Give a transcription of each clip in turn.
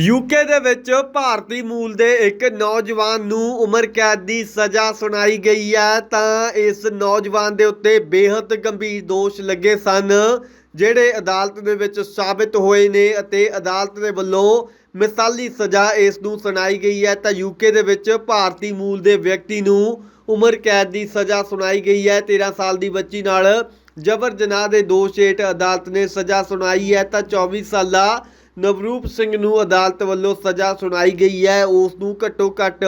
UK ਦੇ ਵਿੱਚ ਭਾਰਤੀ ਮੂਲ ਦੇ ਇੱਕ ਨੌਜਵਾਨ ਨੂੰ ਉਮਰ ਕੈਦ ਦੀ ਸਜ਼ਾ ਸੁਣਾਈ ਗਈ ਹੈ, ਤਾਂ ਇਸ ਨੌਜਵਾਨ ਦੇ ਉੱਤੇ ਬੇਹੱਦ ਗੰਭੀਰ ਦੋਸ਼ ਲੱਗੇ ਸਨ, ਜਿਹੜੇ ਅਦਾਲਤ ਦੇ ਵਿੱਚ ਸਾਬਿਤ ਹੋਏ ਨੇ ਅਤੇ ਅਦਾਲਤ ਦੇ ਵੱਲੋਂ ਮਿਸਾਲੀ ਸਜ਼ਾ ਇਸ ਨੂੰ ਸੁਣਾਈ ਗਈ ਹੈ। ਤਾਂ ਯੂਕੇ ਦੇ ਵਿੱਚ ਭਾਰਤੀ ਮੂਲ ਦੇ ਵਿਅਕਤੀ ਨੂੰ ਉਮਰ ਕੈਦ ਦੀ ਸਜ਼ਾ ਸੁਣਾਈ ਗਈ ਹੈ। 13 ਸਾਲ ਦੀ ਬੱਚੀ ਨਾਲ ਜਬਰ ਜਨਾਹ ਦੇ ਦੋਸ਼ ਹੇਠ ਅਦਾਲਤ ਨੇ ਸਜ਼ਾ ਸੁਣਾਈ ਹੈ। ਤਾਂ 24 ਸਾਲਾ ਨਵਰੂਪ ਸਿੰਘ ਨੂੰ ਅਦਾਲਤ ਵੱਲੋਂ ਸਜ਼ਾ ਸੁਣਾਈ ਗਈ ਹੈ। ਉਸ ਨੂੰ ਘੱਟੋ ਘੱਟ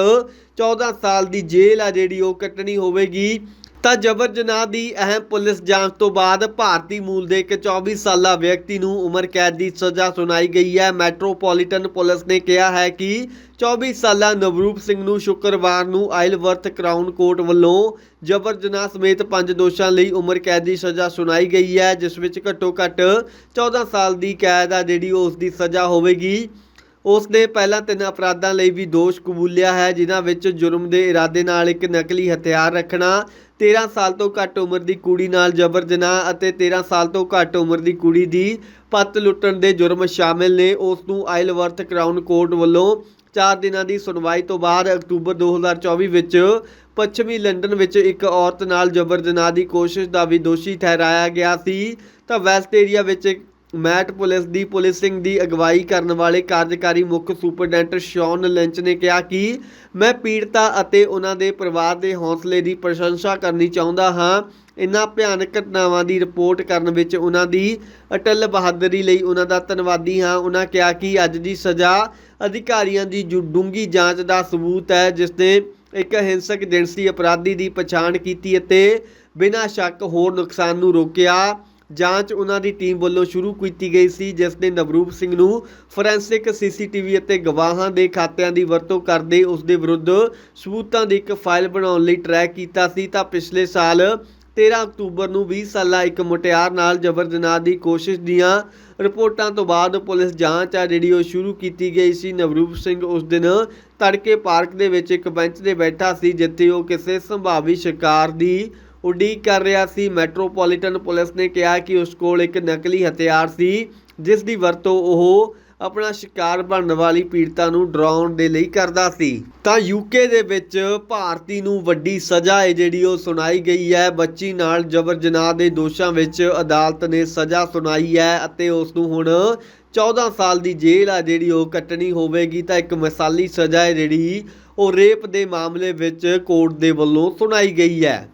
14 ਸਾਲ ਦੀ ਜੇਲ੍ਹ ਆ ਜਿਹੜੀ ਉਹ ਕੱਟਣੀ ਹੋਵੇਗੀ। ਤਾਂ ਜਬਰ ਜਨਾਹ ਦੀ ਅਹਿਮ ਪੁਲਿਸ ਜਾਂਚ ਤੋਂ ਬਾਅਦ ਭਾਰਤੀ ਮੂਲ ਦੇ ਇੱਕ 24 ਸਾਲਾ ਵਿਅਕਤੀ ਨੂੰ ਉਮਰ ਕੈਦ ਦੀ ਸਜ਼ਾ ਸੁਣਾਈ ਗਈ ਹੈ। ਮੈਟਰੋਪੋਲੀਟਨ ਪੁਲਿਸ ਨੇ ਕਿਹਾ ਹੈ ਕਿ 24 ਸਾਲਾ ਨਵਰੂਪ ਸਿੰਘ ਨੂੰ ਸ਼ੁੱਕਰਵਾਰ ਨੂੰ ਆਇਲਵਰਥ ਕਰਾਊਨ ਕੋਰਟ ਵੱਲੋਂ ਜਬਰ ਜਨਾਹ ਸਮੇਤ ਪੰਜ ਦੋਸ਼ਾਂ ਲਈ ਉਮਰ ਕੈਦ ਦੀ ਸਜ਼ਾ ਸੁਣਾਈ ਗਈ ਹੈ, ਜਿਸ ਵਿੱਚ ਘੱਟੋ ਘੱਟ 14 ਸਾਲ ਦੀ ਕੈਦ ਆ ਜਿਹੜੀ ਉਸ ਦੀ ਸਜ਼ਾ ਹੋਵੇਗੀ। ਉਸ ਨੇ ਪਹਿਲਾਂ ਤਿੰਨ ਅਪਰਾਧਾਂ ਲਈ ਵੀ ਦੋਸ਼ ਕਬੂਲਿਆ ਹੈ, ਜਿਨ੍ਹਾਂ ਵਿੱਚ ਜੁਰਮ ਦੇ ਇਰਾਦੇ ਨਾਲ ਇੱਕ ਨਕਲੀ ਹਥਿਆਰ ਰੱਖਣਾ 13 ਸਾਲ ਤੋਂ ਘੱਟ ਉਮਰ ਦੀ ਕੁੜੀ ਨਾਲ ਜਬਰ ਜਨਾਹ ਅਤੇ 13 ਸਾਲ ਤੋਂ ਘੱਟ ਉਮਰ ਦੀ ਕੁੜੀ ਦੀ ਪੱਤ ਲੁੱਟਣ ਦੇ ਜੁਰਮ ਸ਼ਾਮਿਲ ਨੇ। ਉਸ ਨੂੰ ਆਇਲਵਰਥ ਕਰਾਊਨ ਕੋਰਟ ਵੱਲੋਂ 4 ਦਿਨਾਂ ਦੀ ਸੁਣਵਾਈ ਤੋਂ ਬਾਅਦ ਅਕਤੂਬਰ 2024 ਵਿੱਚ ਪੱਛਮੀ ਲੰਡਨ ਵਿੱਚ ਇੱਕ ਔਰਤ ਨਾਲ ਜਬਰ ਜਨਾਹ ਦੀ ਕੋਸ਼ਿਸ਼ ਦਾ ਵੀ ਦੋਸ਼ੀ ਠਹਿਰਾਇਆ ਗਿਆ ਸੀ। ਤਾਂ ਵੈਸਟ ਏਰੀਆ ਵਿੱਚ ਮੈਟ ਪੁਲਿਸ ਦੀ ਪੁਲਿਸਿੰਗ ਦੀ ਅਗਵਾਈ ਕਰਨ ਵਾਲੇ ਕਾਰਜਕਾਰੀ ਮੁੱਖ ਸੁਪਰਡੈਂਟ ਸ਼ੌਨ ਲਿੰਚ ਨੇ ਕਿਹਾ ਕਿ ਮੈਂ ਪੀੜਤਾ ਅਤੇ ਉਹਨਾਂ ਦੇ ਪਰਿਵਾਰ ਦੇ ਹੌਸਲੇ ਦੀ ਪ੍ਰਸ਼ੰਸਾ ਕਰਨੀ ਚਾਹੁੰਦਾ ਹਾਂ। ਇਨ੍ਹਾਂ ਭਿਆਨਕ ਘਟਨਾਵਾਂ ਦੀ ਰਿਪੋਰਟ ਕਰਨ ਵਿੱਚ ਉਹਨਾਂ ਦੀ ਅਟਲ ਬਹਾਦਰੀ ਲਈ ਉਹਨਾਂ ਦਾ ਧੰਨਵਾਦੀ ਹਾਂ। ਉਹਨਾਂ ਕਿਹਾ ਕਿ ਅੱਜ ਦੀ ਸਜ਼ਾ ਅਧਿਕਾਰੀਆਂ ਦੀ ਜੁ- ਡੂੰਘੀ ਜਾਂਚ ਦਾ ਸਬੂਤ ਹੈ, ਜਿਸ ਨੇ ਇੱਕ ਹਿੰਸਕ ਜਿਨਸੀ ਅਪਰਾਧੀ ਦੀ ਪਛਾਣ ਕੀਤੀ ਅਤੇ ਬਿਨਾਂ ਸ਼ੱਕ ਹੋਰ ਨੁਕਸਾਨ ਨੂੰ ਰੋਕਿਆ। ਜਾਂਚ ਉਹਨਾਂ ਦੀ ਟੀਮ ਵੱਲੋਂ ਸ਼ੁਰੂ ਕੀਤੀ ਗਈ ਸੀ, ਜਿਸ ਨੇ ਨਵਰੂਪ ਸਿੰਘ ਨੂੰ ਫੋਰੈਂਸਿਕ ਸੀਸੀਟੀਵੀ ਅਤੇ ਗਵਾਹਾਂ ਦੇ ਖਾਤਿਆਂ ਦੀ ਵਰਤੋਂ ਕਰਦੇ ਉਸ ਦੇ ਵਿਰੁੱਧ ਸਬੂਤਾਂ ਦੀ ਇੱਕ ਫਾਈਲ ਬਣਾਉਣ ਲਈ ਟਰੈਕ ਕੀਤਾ ਸੀ। ਤਾਂ ਪਿਛਲੇ ਸਾਲ 13 ਅਕਤੂਬਰ ਨੂੰ 20 ਸਾਲਾ ਇੱਕ ਮੁਟਿਆਰ ਨਾਲ ਜਬਰ ਜਨਾਹ ਦੀ ਕੋਸ਼ਿਸ਼ ਦੀਆਂ ਰਿਪੋਰਟਾਂ ਤੋਂ ਬਾਅਦ ਪੁਲਿਸ ਜਾਂਚ ਆ ਜਿਹੜੀ ਉਹ ਸ਼ੁਰੂ ਕੀਤੀ ਗਈ ਸੀ। ਨਵਰੂਪ ਸਿੰਘ ਉਸ ਦਿਨ ਤੜਕੇ ਪਾਰਕ ਦੇ ਵਿੱਚ ਇੱਕ ਬੈਂਚ ਤੇ ਬੈਠਾ ਸੀ, ਜਿੱਥੇ ਉਹ ਕਿਸੇ ਸੰਭਾਵੀ ਸ਼ਿਕਾਰ ਦੀ ਉਡੀਕ ਕਰ ਰਿਹਾ ਸੀ। ਮੈਟਰੋਪੋਲੀਟਨ ਪੁਲਿਸ ਨੇ ਕਿਹਾ ਕਿ ਉਸ ਕੋਲ ਇੱਕ ਨਕਲੀ ਹਥਿਆਰ ਸੀ, ਜਿਸ ਦੀ ਵਰਤੋਂ ਉਹ ਆਪਣਾ ਸ਼ਿਕਾਰ ਬਣਨ ਵਾਲੀ ਪੀੜਤਾ ਨੂੰ ਡਰਾਉਣ ਦੇ ਲਈ ਕਰਦਾ ਸੀ। ਤਾਂ ਯੂਕੇ ਦੇ ਵਿੱਚ ਭਾਰਤੀ ਨੂੰ ਵੱਡੀ ਸਜ਼ਾ ਹੈ ਜਿਹੜੀ ਉਹ ਸੁਣਾਈ ਗਈ ਹੈ। ਬੱਚੀ ਨਾਲ ਜਬਰ ਜਨਾਹ ਦੇ ਦੋਸ਼ਾਂ ਵਿੱਚ ਅਦਾਲਤ ਨੇ ਸਜ਼ਾ ਸੁਣਾਈ ਹੈ ਅਤੇ ਉਸ ਨੂੰ ਹੁਣ 14 ਸਾਲ ਦੀ ਜੇਲ੍ਹ ਆ ਜਿਹੜੀ ਉਹ ਕੱਟਣੀ ਹੋਵੇਗੀ। ਤਾਂ ਇੱਕ ਮਿਸਾਲੀ ਸਜ਼ਾ ਹੈ ਜਿਹੜੀ ਉਹ ਰੇਪ ਦੇ ਮਾਮਲੇ ਵਿੱਚ ਕੋਰਟ ਦੇ ਵੱਲੋਂ ਸੁਣਾਈ ਗਈ ਹੈ।